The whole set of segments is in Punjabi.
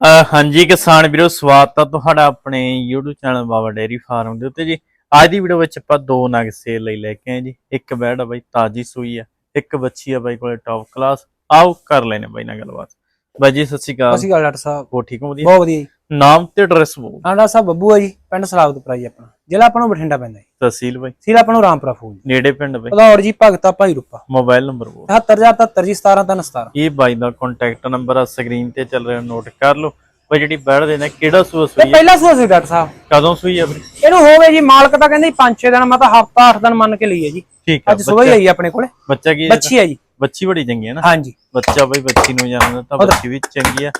ਹਾਂਜੀ ਕਿਸਾਨ ਵੀਰੋ ਸਵਾਗਤ ਆ ਤੁਹਾਡਾ ਆਪਣੇ YouTube channel Baba dairy farm ਦੇ ਉੱਤੇ ਜੀ। ਅੱਜ ਦੀ ਵੀਡੀਓ ਵਿੱਚ ਆਪਾਂ ਦੋ ਨਗ ਸੇਲ ਲਈ ਲੈ ਕੇ ਆਏ ਜੀ। ਇੱਕ ਬੈੜ ਆ ਬਾਈ ਤਾਜੀ ਸੂਈ ਆ। ਇੱਕ ਬੱਚੀ ਆ ਬਾਈ ਕੋਲੇ ਟੌਪ ਕਲਾਸ ਆਓ ਕਰ ਲੈਨੇ ਬਾਈ ਨਾਲ ਗੱਲਬਾਤ। ਬਾਈ ਜੀ ਸਤਿ ਸ਼੍ਰੀ ਅਕਾਲ। ਅਸੀਂ ਗੱਲ ਡਾਕਟਰ ਸਾਹਿਬ। ਹੋ ਠੀਕ ਹੋ ਵਧੀਆ? ਬਹੁਤ ਵਧੀਆ ਜੀ। ਨਾਮ ਤੇ ਐਡਰੈਸ ਬੋਲ ਡਾਕਟਰ ਸਾਹਿਬ ਬੱਬੂ ਹੈ ਜੀ ਪਿੰਡ ਸਲਾਬਤਪੁਰਾ ਜੀ ਆਪਣਾ। ਜ਼ਿਲ੍ਹਾ ਆਪਾਂ ਨੂੰ ਬਠਿੰਡਾ ਪੈਂਦਾ ਜੀ। ਤਹਿਸੀਲ ਬਾਈ। ਸਿਰ ਆਪਾਂ ਨੂੰ ਰਾਮਪੁਰਾ ਫੂਲ ਜੀ। ਨੇੜੇ ਪਿੰਡ ਬਾਈ। ਉਧੌੜ ਜੀ ਭਗਤਾ ਭਾਈ ਰੂਪਾ। ਮੋਬਾਈਲ ਨੰਬਰ ਬੋਲ 77077 ਜੀ 17317 ਇਹ ਬਾਈ ਦਾ ਕੰਟੈਕਟ ਨੰਬਰ ਆ ਸਕਰੀਨ ਤੇ ਚੱਲ ਰਿਹਾ ਨੋਟ ਕਰ ਲਓ। ਬਾਈ ਜਿਹੜੀ ਬੈੜ ਦੇ ਨੇ ਕਿਹੜਾ ਸੂਆ ਸੂਈ ਆ ਪਹਿਲਾ ਸੂਆ ਸੀ ਡਾਕਟਰ ਸਾਹਿਬ। ਕਦੋਂ ਸੂਈ ਆ ਵੀਰੇ ਇਹਨੂੰ ਹੋ ਗਏ ਜੀ ਮਾਲਕ ਤਾਂ ਕਹਿੰਦੇ 5-6 ਦਿਨ ਮੈਂ ਤਾਂ ਹਫਤਾ 8 ਦਿਨ ਮੰਨ ਕੇ ਲਈ ਹੈ ਜੀ। ਠੀਕ ਆ ਅੱਜ ਸਵੇਰ ਹੀ ਆਈ ਆਪਣੇ ਕੋਲੇ। ਬੱਚਾ ਕੀ ਹੈ ਬੱਚੀ ਹੈ ਜੀ। ਬੱਚੀ ਬੜੀ ਚੰਗੀ ਹੈ ਨਾ? ਹਾਂਜੀ। ਬੱਚਾ ਬਈ ਬੱਚੀ ਨੂੰ ਜਾਣਦਾ ਤਾਂ ਬੱਚੀ ਵੀ ਚੰਗੀ ਆ।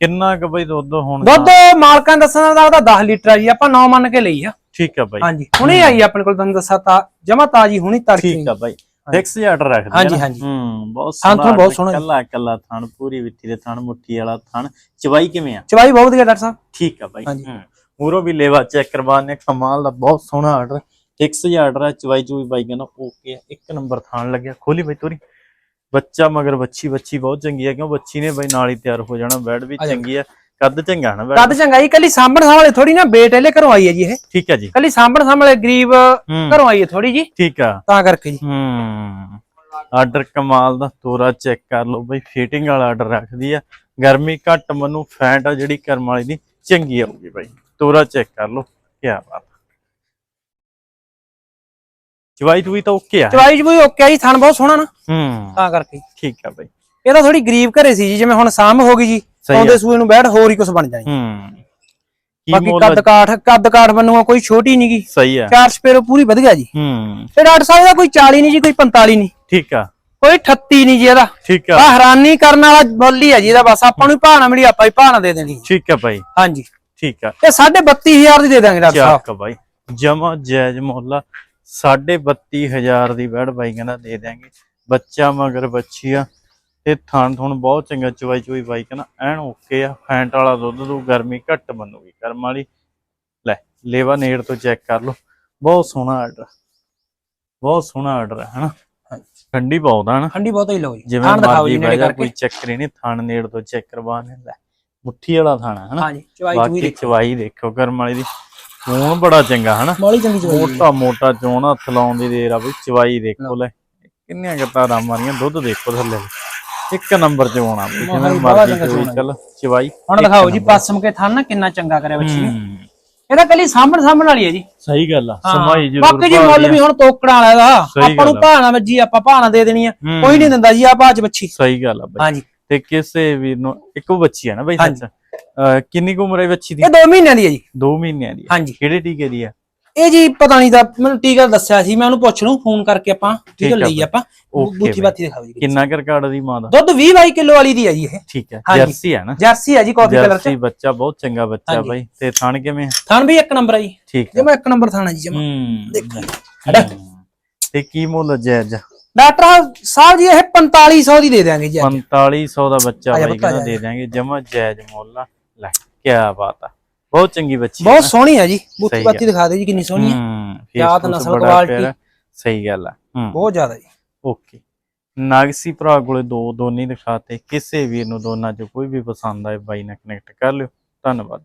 ਕਿੰਨਾ ਕੁ ਬਈ ਦੁੱਧ ਹੁਣ ਦੁੱਧ ਮਾਲਕਾਂ ਨੇ ਦੱਸਣਾ ਦਾ ਉਹਦਾ 10 ਲੀਟਰ ਆ ਜੀ ਆਪਾਂ 9 ਮੰਨ ਕੇ ਲਈ ਆ। ਠੀਕ ਆ ਬਾਈ। ਹਾਂਜੀ ਹੁਣੇ ਆਈ ਆਪਣੇ ਕੋਲ ਤੁਹਾਨੂੰ ਦੱਸਾਂ ਤਾਂ ਜਮਾ ਤਾਜੀ ਹੁਣੀ ਤੜਕੀ ਠੀਕ ਆ ਬਾਈ। ਫਿਕਸ ਆਰਡਰ ਰੱਖਦੇ ਹਾਂਜੀ, ਨਾ। ਹਾਂਜੀ। ਹੂੰ ਬਹੁਤ ਸੋਹਣਾ ਬਹੁਤ ਸੋਹਣਾ। ਕੱਲਾ ਕੱਲਾ ਥਣ ਪੂਰੀ ਵਿੱਥੀ ਦੇ ਥਣ ਮੁੱਠੀ ਵਾਲਾ ਥਣ। ਚਵਾਈ ਕਿਵੇਂ ਆ? ਚਵਾਈ ਬਹੁਤ ਵਧੀਆ ਡਾਕਟਰ ਸਾਹਿਬ। ਠੀਕ ਆ ਬਾਈ। ਹਾਂਜੀ। ਹੂੰ। ਮੂਰੋ ਵੀ ਲੇਵਾ ਚੈੱਕ ਕਰਵਾਣੇ ਕਮਾਲ ਦਾ ਬਹੁਤ ਸੋਹਣਾ ਆਰਡਰ ਫਿਕਸ ਆਰਡਰ ਆ ਚਵਾਈ ਚੂਈ ਬਾਈ ਕਹਿੰਦਾ ਓਕੇ ਇੱਕ ਨੰਬਰ ਥਣ ਲੱਗਿਆ। ਖੋਲੀ ਬਈ ਤੋਰੀ। ਬੱਚਾ ਮਗਰ ਬੱਚੀ ਬੱਚੀ ਬਹੁਤ ਚੰਗੀ ਆ ਕਿਉਂ ਬੱਚੀ ਨੇ ਬਈ ਨਾਲ ਹੀ ਤਿਆਰ ਹੋ ਜਾਣਾ ਬੈਡ ਵੀ। ਚੰਗੀ ਆ ਕੱਦ ਚੰਗਾ ਨਾ ਬੈਡ? ਕੱਦ ਚੰਗਾ ਜੀ ਕੱਲੀ ਸਾਂਭਣ ਸਾਂਭਲੇ ਥੋੜੀ ਨਾ ਬੇਟ ਇਹਲੇ ਘਰੋਂ ਆਈ ਹੈ ਜੀ ਇਹ। ਠੀਕ ਆ ਜੀ। ਕੱਲੀ ਸਾਂਭਣ ਸਾਂਭਲੇ ਗਰੀਬ ਹੂੰ। ਘਰੋਂ ਆਈ ਹੈ ਥੋੜੀ ਜੀ। ਠੀਕ ਆ। ਤਾਂ ਕਰਕੇ ਜੀ। ਹੂੰ। ਆਰਡਰ ਕਮਾਲ ਦਾ ਤੋਰਾ ਚੈੱਕ ਕਰ ਲਓ ਬਈ ਫਿਟਿੰਗ ਵਾਲਾ ਆਰਡਰ ਰੱਖਦੀ ਆ। ਗਰਮੀ ਘੱਟ ਮਨੂੰ ਫੈਟ ਆ ਜਿਹੜੀ ਕਰਮ ਵਾਲੀ ਦੀ ਚੰਗੀ ਆਊਗੀ ਬਾਈ। ਤੋਰਾ ਚੈੱਕ ਕਰ ਲਓ ਕੀ ਬਾਤ। ਚਵਾਈ ਤੂੰ ਤਾਂ ਓਕੇ ਆ। ਚਵਾਈ ਚਵੂਈ ਓਕੇ ਆ ਜੀ ਥਣ ਬਹੁਤ ਸੋਹਣਾ ਨਾ। ਹੂੰ। ਤਾਂ ਕਰਕੇ। ਠੀਕ ਆ ਬਾਈ। ਇਹ ਤਾਂ ਥੋੜੀ ਗਰੀਬ ਘਰੇ ਸੀ ਜੀ ਜਿਵੇਂ ਹੁਣ ਸਾਂਭ ਹੋ ਗਈ ਜੀ ਆਉਂਦੇ ਆ। ਸੂਏ ਨੂੰ ਬੈਠ ਹੋਰ ਹੀ ਕੁਝ ਬਣ ਜਾਣੀ। ਹੂੰ। ਬਾਕੀ ਕੱਦ ਕਾਠ ਕੱਦ ਕਾਠ ਬਣੂਗਾ ਕੋਈ ਛੋਟੀ ਨਹੀਂ ਗੀ। ਸਹੀ ਆ। ਚਾਰ ਸਪੇਰੋ ਪੂਰੀ ਵਧੀਆ ਜੀ। ਹੂੰ। ਤੇ ਡਾਕਟਰ ਸਾਹਿਬ ਦਾ ਕੋਈ 40 ਨਹੀਂ ਜੀ ਕੋਈ 45 ਨਹੀਂ ਠੀਕ ਆ। ਕੋਈ 38 ਨਹੀਂ ਜੀ ਇਹਦਾ। ਠੀਕ ਆ। ਆ ਹੈਰਾਨੀ ਕਰਨ ਵਾਲਾ ਹੀ ਆ ਜੀ ਇਹਦਾ ਬਸ। ਆਪਾਂ ਨੂੰ ਭਾਣਾ ਮਿਲੀ ਆਪਾਂ ਹੀ ਭਾਣਾ ਦੇ ਦੇਣੀ। ਠੀਕ ਆ ਬਾਈ। ਹਾਂਜੀ। ਠੀਕ ਆ। ਤੇ 32500 ਦੀ ਦੇ ਦਾਂਗੇ ਡਾਕਟਰ ਸਾਹਿਬ। ਚੱਕ ਬਾਈ। ਜਮਾ ਜਾਇਜ਼ ਮੁੱਲ ਸਾਢੇ ਬੱਤੀ ਹਜ਼ਾਰ ਦੀ ਬੈੜ ਬਾਈ ਕਹਿੰਦਾ ਦੇ ਦਿਆਂਗੇ। ਬੱਚਾ ਮਗਰ ਬੱਚੀ ਆ। ਤੇ ਥਣ ਥਣ ਬਹੁਤ ਚੰਗਾ ਚਵਾਈ ਚਵਾਈ ਬਾਈ ਕਹਿੰਦਾ ਐਨ ਓਕੇ ਆ ਫੈਂਟ ਵਾਲਾ ਦੁੱਧ ਦੂ ਗਰਮੀ ਘੱਟ ਮੰਨੂਗੀ ਕਰਮ ਵਾਲੀ। ਲੈ ਲੇਵਾ ਨੇੜ ਤੋਂ ਚੈੱਕ ਕਰ ਲਓ। ਬਹੁਤ ਸੋਹਣਾ ਆਰਡਰ ਬਹੁਤ ਸੋਹਣਾ ਆਰਡਰ ਹੈ ਹਨਾ? ਠੰਡੀ ਬਹੁਤ ਆ ਨਾ ਠੰਡੀ ਬਹੁਤ ਹੀ ਲਓ ਜੀ। ਜਿਵੇਂ ਮਰਜ਼ੀ ਬਹਿ ਜਾ ਕੋਈ ਚੱਕਰ ਹੀ ਨਹੀਂ ਥਣ ਨੇੜ ਤੋਂ ਚੈੱਕ ਕਰਵਾਣੇ ਲੈ ਮੁੱਠੀ ਵਾਲਾ ਥਣ ਹਨਾ? ਹਾਂਜੀ ਚਵਾਈ ਚੂਈ ਚਵਾਈ ਦੇਖੋ ਕਰਮ ਵਾਲੀ ਦੀ। ਖੂਨ ਬੜਾ ਚੰਗਾ ਹਨਾ? ਮੋਲੀ ਚੰਗੀ ਚਵਾਈ। ਮੋਟਾ ਮੋਟਾ ਚੋਣ ਹੱਥ ਲਾਉਣ ਦੀ ਦੇਰ ਆ ਬਈ ਚਵਾਈ ਦੇਖੋ ਲੈ। ਕਿੰਨੀਆਂ ਗੱਤਾਂ ਮਾਰੀਆਂ ਦੁੱਧ ਦੇਖੋ ਥੱਲੇ। ਇੱਕ ਨੰਬਰ ਚ ਆਉਣਾ ਜਿਵੇਂ ਮਰਜ਼ੀ ਕੋਈ ਚੋਣ। ਚੱਲ ਚਵਾਈ। ਹੁਣ ਦਿਖਾਓ ਜੀ ਪਸਮ ਕੇ ਥਣ ਨਾ ਕਿੰਨਾ ਚੰਗਾ ਕਰਿਆ ਬੱਚੀ ਨੇ। ਇਹਦਾ ਕੱਲੀ ਸਾਂਭਣ ਸਾਂਭਣ ਵਾਲੀ ਹੈ ਜੀ। ਸਹੀ ਗੱਲ ਆ। ਸਮਾਈ ਜ਼ਰੂਰ ਬਾਕੀ ਜੀ ਮੁੱਲ ਵੀ ਹੁਣ ਤੋਕੜਾਂ ਵਾਲਾ ਦਾ। ਆਪਾਂ ਨੂੰ। ਭਾਣਾ ਵੱਜੀ ਆਪਾਂ ਭਾਣਾ ਦੇ ਦੇਣੀ ਆ। ਕੋਈ ਨਹੀਂ ਦਿੰਦਾ ਜੀ ਆ ਬਾਜ ਬੱਚੀ। ਸਹੀ ਗੱਲ ਆ ਬਈ। ਹਾਂਜੀ। ਤੇ ਕਿਸੇ ਵੀ ਨੂੰ ਇੱਕੋ ਬੱਚੀ ਆ ਨਾ ਬਈ। ਸੱਚ? ਕਿੰਨੀ ਕੁ ਉਮਰ ਹੈ ਬੱਚੀ ਦੀ ਇਹ 2 ਮਹੀਨਿਆਂ ਦੀ ਹੈ ਜੀ 2 ਮਹੀਨਿਆਂ ਦੀ। ਹਾਂਜੀ ਕਿਹੜੇ ਟੀਕੇ ਦੀ ਆ ਇਹ ਜੀ ਪਤਾ ਨਹੀਂ ਦਾ ਮੈਨੂੰ ਟੀਕਾ ਦੱਸਿਆ ਸੀ ਮੈਂ ਉਹਨੂੰ ਪੁੱਛ ਲੂੰ ਫੋਨ ਕਰਕੇ ਆਪਾਂ ਠੀਕ ਟੀਕਾ ਆ ਲਈ ਬਈ। ਆਪਾਂ ਓਕੇ ਬੂਥੀ ਬਈ। ਬਾਤੀ ਦਿਖਾਓ ਜੀ ਕਿੰਨਾ ਕਰ ਕਾਰਡ ਦੀ ਮਾਂ ਦਾ ਦੁੱਧ 20 22 ਕਿਲੋ ਵਾਲੀ ਦੀ ਹੈ ਜੀ ਇਹ ਠੀਕ ਹੈ ਹਾਂਜੀ। ਜਰਸੀ ਆ ਨਾ ਜਰਸੀ ਹੈ ਜੀ ਕਾਫੀ ਕਲਰ ਚ ਜਰਸੀ ਬੱਚਾ ਬਹੁਤ ਚੰਗਾ ਬੱਚਾ ਹਾਂਜੀ। ਬਾਈ ਤੇ ਥਣ ਕਿਵੇਂ ਆ? ਥਣ ਵੀ ਇੱਕ ਨੰਬਰ ਹੈ ਜੀ ਠੀਕ ਜੇ ਹੈ ਮੈਂ ਇੱਕ ਨੰਬਰ ਥਾਣਾ ਜੀ ਜਮਾ ਹੂੰ ਦੇਖੋ ਹੂੰ। ਤੇ ਕੀ ਮੁੱਲ ਜਾਇਜ਼? ਡਾਕਟਰ ਸਾਹਿਬ ਜੀ ਇਹ 4500 ਦੀ ਦੇ ਦਿਆਂਗੇ ਜੀ ਅੱਜ। 4500 ਦਾ ਬੱਚਾ ਬਾਈ ਪੁੱਤ, ਕਹਿੰਦਾ। ਦੇ ਦਿਆਂਗੇ ਜਮਾ ਜਾਇਜ਼ ਮੁੱਲ ਆ ਲੈ ਕੀ ਬਾਤ ਆ। ਬਹੁਤ ਚੰਗੀ ਬੱਚੀ ਬਹੁਤ ਸੋਹਣੀ ਹੈ ਜੀ। ਬੂਥੀ ਬਾਤੀ ਦਿਖਾ ਦੇ ਜੀ ਕਿੰਨੀ ਸੋਹਣੀ ਹੈ ਫੂਸ ਨਸਲ, ਕੁਆਲਿਟੀ। ਸਹੀ ਗੱਲ ਆ। ਬਹੁਤ ਜ਼ਿਆਦਾ ਜੀ। ਓਕੇ। ਨਾਗਸੀ ਭਰਾ ਕੋਲੇ ਦੋ ਦੋਨੇ ਦਿਖਾਤੇ। ਕਿਸੇ ਵੀਰ ਨੂੰ ਦੋਨਾਂ ਚੋਂ ਕੋਈ ਵੀ ਪਸੰਦ ਆਏ ਬਾਈ ਨਾਲ ਕਨੈਕਟ ਕਰ ਲਿਓ। ਧੰਨਵਾਦ।